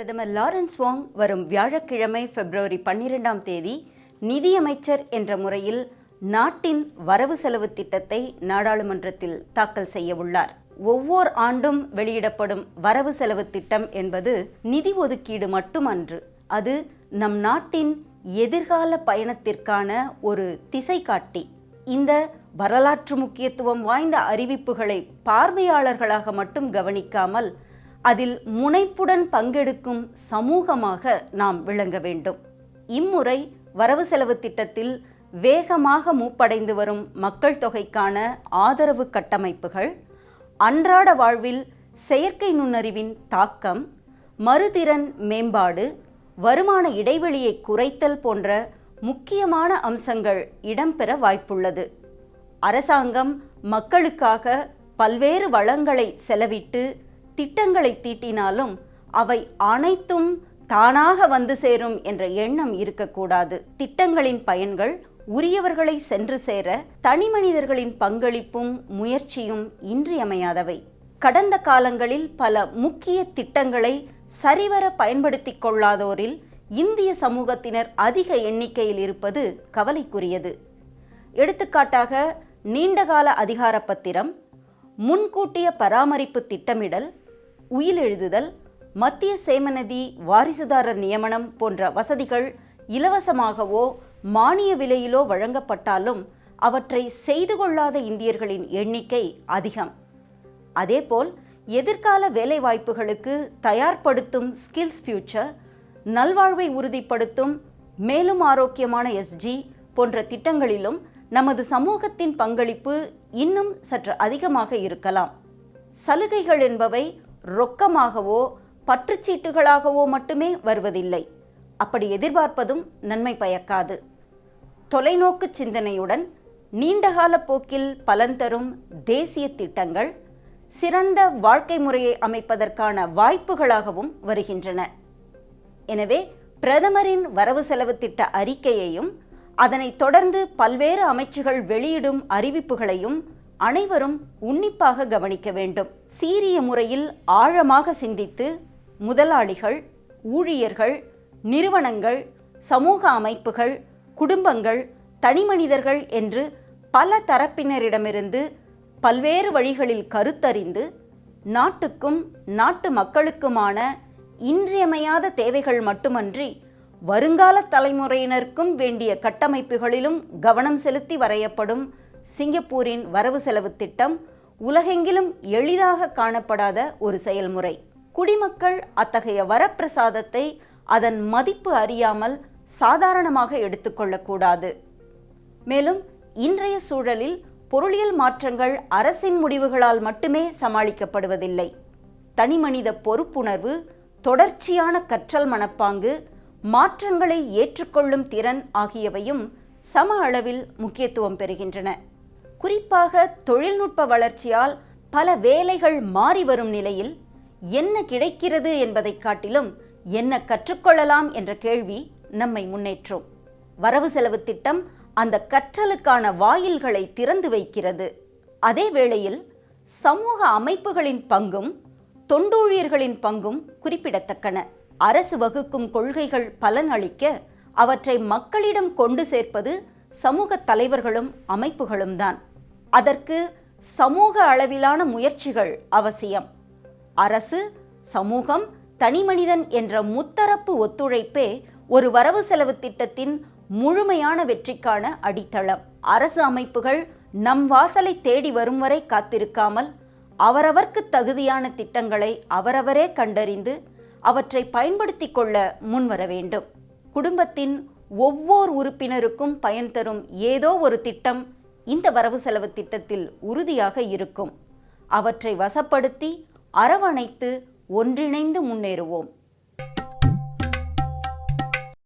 பிரதமர் லாரன்ஸ் வாங் வரும் வியாழக்கிழமை பிப்ரவரி பன்னிரெண்டாம் தேதி நிதியமைச்சர் என்ற முறையில் நாட்டின் வரவு செலவு திட்டத்தை நாடாளுமன்றத்தில் தாக்கல் செய்ய உள்ளார். ஒவ்வொரு ஆண்டும் வெளியிடப்படும் வரவு செலவு திட்டம் என்பது நிதி ஒதுக்கீடு மட்டுமன்று அது நம் நாட்டின் எதிர்கால பயணத்திற்கான ஒரு திசை காட்டி இந்த வரலாற்று முக்கியத்துவம் வாய்ந்த அறிவிப்புகளை பார்வையாளர்களாக மட்டும் கவனிக்காமல் அதில் முனைப்புடன் பங்கெடுக்கும் சமூகமாக நாம் விளங்க வேண்டும். இம்முறை வரவு செலவு திட்டத்தில் வேகமாக மூப்படைந்து வரும் மக்கள் தொகைக்கான ஆதரவு கட்டமைப்புகள் அன்றாட வாழ்வில் செயற்கை நுண்ணறிவின் தாக்கம் மறுதிறன் மேம்பாடு வருமான இடைவெளியை குறைத்தல் போன்ற முக்கியமான அம்சங்கள் இடம்பெற வாய்ப்புள்ளது. அரசாங்கம் மக்களுக்காக பல்வேறு வளங்களை செலவிட்டு திட்டங்களை தீட்டினாலும் அவை அனைத்தும் தானாக வந்து சேரும் என்ற எண்ணம் இருக்கக்கூடாது. திட்டங்களின் பயன்கள் உரியவர்களை சென்று சேர தனிமனிதர்களின் பங்களிப்பும் முயற்சியும் இன்றியமையாதவை. கடந்த காலங்களில் பல முக்கிய திட்டங்களை சரிவர பயன்படுத்திக் கொள்ளாதோரில் இந்திய சமூகத்தினர் அதிக எண்ணிக்கையில் இருப்பது கவலைக்குரியது. எடுத்துக்காட்டாக நீண்டகால அதிகார பத்திரம் முன்கூட்டிய பராமரிப்பு திட்டமிடல் உயிலெழுதுதல் மத்திய சேமநிதி வாரிசுதாரர் நியமனம் போன்ற வசதிகள் இலவசமாகவோ மானிய விலையிலோ வழங்கப்பட்டாலும் அவற்றை செய்து கொள்ளாத இந்தியர்களின் எண்ணிக்கை அதிகம். அதேபோல் எதிர்கால வேலைவாய்ப்புகளுக்கு தயார்படுத்தும் ஸ்கில்ஸ் ஃபியூச்சர் நல்வாழ்வை உறுதிப்படுத்தும் மேலும் ஆரோக்கியமான எஸ்ஜி போன்ற திட்டங்களிலும் நமது சமூகத்தின் பங்களிப்பு இன்னும் சற்று அதிகமாக இருக்கலாம். சலுகைகள் என்பவை ரொக்கமாகவோ பற்றுச்சீட்டுகளாகவோ மட்டுமே வருவதில்லை. அப்படி எதிர்பார்ப்பதும் நன்மை பயக்காது. தொலைநோக்கு சிந்தனையுடன் நீண்டகால போக்கில் பலன் தரும் தேசிய திட்டங்கள் சிறந்த வாழ்க்கை முறையை அமைப்பதற்கான வாய்ப்புகளாகவும் வருகின்றன. எனவே பிரதமரின் வரவு செலவு திட்ட அறிக்கையையும் அதனைத் தொடர்ந்து பல்வேறு அமைச்சுகள் வெளியிடும் அறிவிப்புகளையும் அனைவரும் உன்னிப்பாக கவனிக்க வேண்டும். சீரிய முறையில் ஆழமாக சிந்தித்து முதலாளிகள் ஊழியர்கள் நிறுவனங்கள் சமூக அமைப்புகள் குடும்பங்கள் தனிமனிதர்கள் என்று பல தரப்பினரிடமிருந்து பல்வேறு வழிகளில் கருத்தறிந்து நாட்டுக்கும் நாட்டு மக்களுக்குமான இன்றியமையாத தேவைகள் மட்டுமன்றி வருங்கால தலைமுறையினருக்கும் வேண்டிய கட்டமைப்புகளிலும் கவனம் செலுத்தி வரையப்படும் சிங்கப்பூரின் வரவு செலவு திட்டம் உலகெங்கிலும் எளிதாக காணப்படாத ஒரு செயல்முறை. குடிமக்கள் அத்தகைய வரப்பிரசாதத்தை அதன் மதிப்பு அறியாமல் சாதாரணமாக எடுத்துக்கொள்ளக்கூடாது மேலும் இன்றைய சூழலில் பொருளியல் மாற்றங்கள் அரசின் முடிவுகளால் மட்டுமே சமாளிக்கப்படுவதில்லை. தனிமனித பொறுப்புணர்வு தொடர்ச்சியான கற்றல் மனப்பாங்கு மாற்றங்களை ஏற்றுக்கொள்ளும் திறன் ஆகியவையும் சம அளவில் முக்கியத்துவம் பெறுகின்றன. குறிப்பாக தொழில்நுட்ப வளர்ச்சியால் பல வேலைகள் மாறி வரும் நிலையில் என்ன கிடைக்கிறது என்பதை காட்டிலும் என்ன கற்றுக்கொள்ளலாம் என்ற கேள்வி நம்மை முன்னேற்றும். வரவு செலவு திட்டம் அந்த கற்றலுக்கான வாயில்களை திறந்து வைக்கிறது. அதே வேளையில் சமூக அமைப்புகளின் பங்கும் தொண்டூழியர்களின் பங்கும் குறிப்பிடத்தக்கன. அரசு வகுக்கும் கொள்கைகள் பலன் அளிக்க அவற்றை மக்களிடம் கொண்டு சேர்ப்பது சமூக தலைவர்களும் அமைப்புகளும் தான். அதற்கு சமூக அளவிலான முயற்சிகள் அவசியம். அரசு சமூகம் தனிமனிதன் என்ற முத்தரப்பு ஒத்துழைப்பே ஒரு வரவு செலவு திட்டத்தின் முழுமையான வெற்றிக்கான அடித்தளம். அரசு அமைப்புகள் நம் வாசலை தேடி வரும் வரை காத்திருக்காமல் அவரவர்க்கு தகுதியான திட்டங்களை அவரவரே கண்டறிந்து அவற்றை பயன்படுத்தி கொள்ள முன்வர வேண்டும். குடும்பத்தின் ஒவ்வொரு உறுப்பினருக்கும் பயன் தரும் ஏதோ ஒரு திட்டம் இந்த வரவு செலவு திட்டத்தில் உறுதியாக இருக்கும். அவற்றை வசப்படுத்தி அரவணைத்து ஒன்றிணைந்து முன்னேறுவோம்.